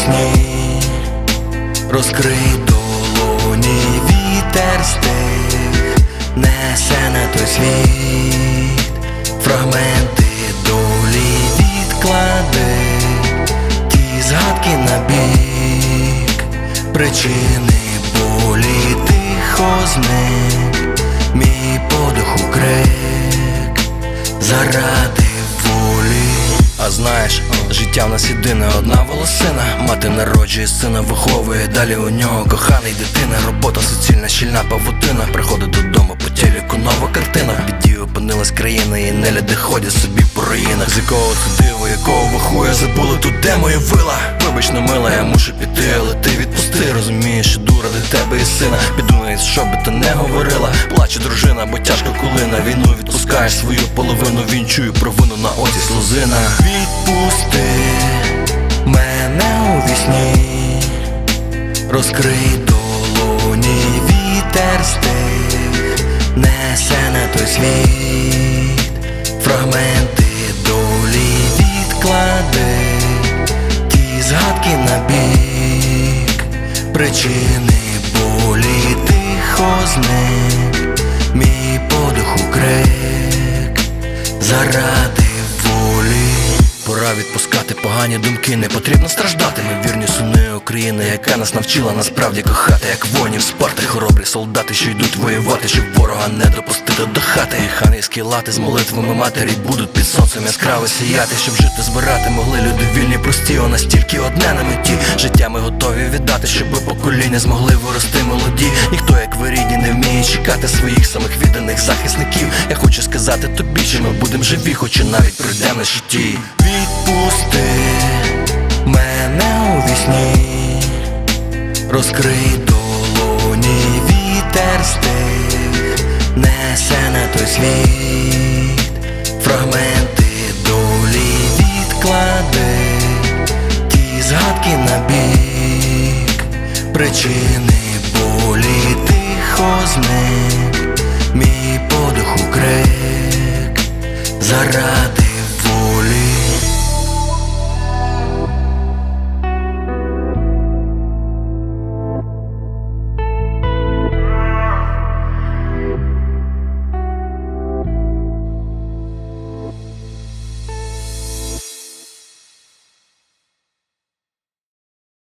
Вісні, розкрий долоні, вітер стих, несе на той світ, фрагменти долі відклади, ті згадки на бік, причини болі тихо зник, мій подих у крик, заради волі. А знаєш, життя в нас єдине, одна волосина. Мати народжує сина, виховує, далі у нього коханий дитина. Робота суцільна, щільна павутина. Приходить додому по телеку нова біді опинилась країна, і не люди ходять собі по руїнах. З якого це диво, якого вахуя забули тут, де моя вила? Вибач, не мила, я мушу піти, але ти відпусти. Розумієш, що дура до тебе і сина. Піду навіть, що би ти не говорила. Плаче дружина, бо тяжко коли на війну відпускаєш свою половину Вінчую провину на оці слузина. Відпусти мене у вісні. Розкрий несе на той світ, фрагменти долі відклади, ті згадки на бік, причини болі тихо зник, мій подих у крик, заради волі. Пора відпускати погані думки, не потрібно страждати. Ми вірні сини України, яка нас навчила насправді кохати, як воїнів Спарти, хоробрі солдати, що йдуть воювати, щоб ворога не допустити до хати. І ханейські лати з молитвами матері будуть під сонцем яскраво сіяти, щоб жити, збирати могли люди вільні, прості, о настільки одне на меті. Життя ми готові віддати, щоб покоління змогли вирости молоді. Ніхто, як ви рідні, не вміє чекати своїх самих відданих захисників. Я хочу сказати тобі, що ми будемо живі, хоч і навіть пройдемо на житті. Відпусти мене у вісні, розкрий долоні, вітер стих, несе на той світ, фрагменти долі відклади, ті згадки на бік, причини болі зник, мій подих укрик. заради